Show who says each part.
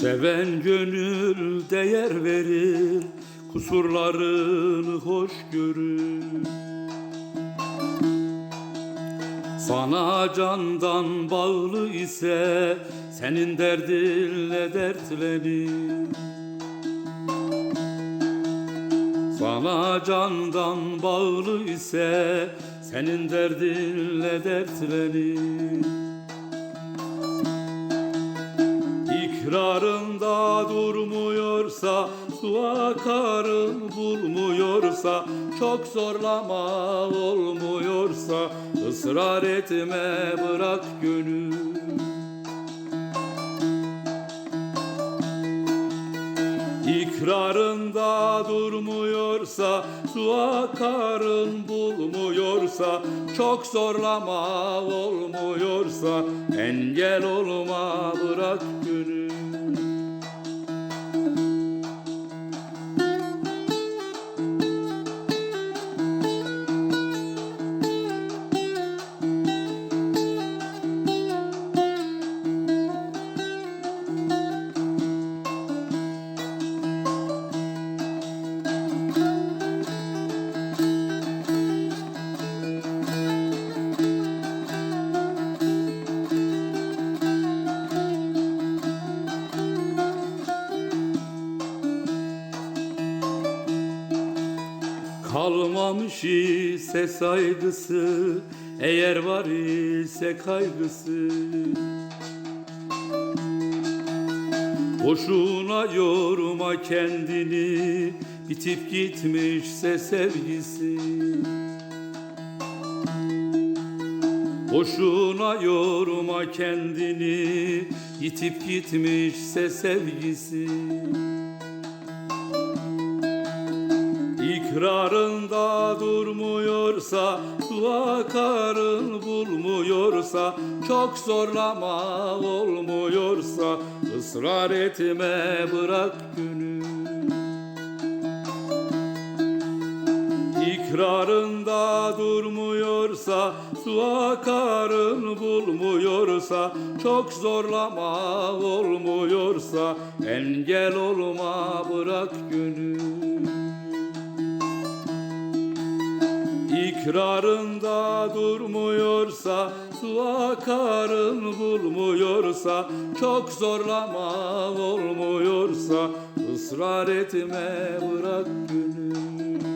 Speaker 1: Seven gönül değer verir Kusurlarını hoş görür. Sana candan bağlı ise Senin derdinle dertlenir. Sana candan bağlı ise Senin derdinle dertlenir İkrarında durmuyorsa Su akarın bulmuyorsa Çok zorlama olmuyorsa ısrar etme bırak gönül. İkrarında durmuyorsa Su akarın bulmuyorsa Çok zorlama olmuyorsa Engel olma bırak gönül Kalmamış ise saygısı Eğer var ise kaygısı. Boşuna yorma kendini Bitip gitmişse sevgisi. Boşuna yorma kendini Yitip gitmişse sevgisi İkrarında durmuyorsa Dua karın bulmuyorsa Çok zorlama olmuyorsa ısrar etme bırak gönül İkrarında durmuyorsa Su akarın bulmuyorsa Çok zorlama olmuyorsa Engel olma bırak gönül İkrarında durmuyorsa Su akarın bulmuyorsa Çok zorlama olmuyorsa ısrar etme bırak gönül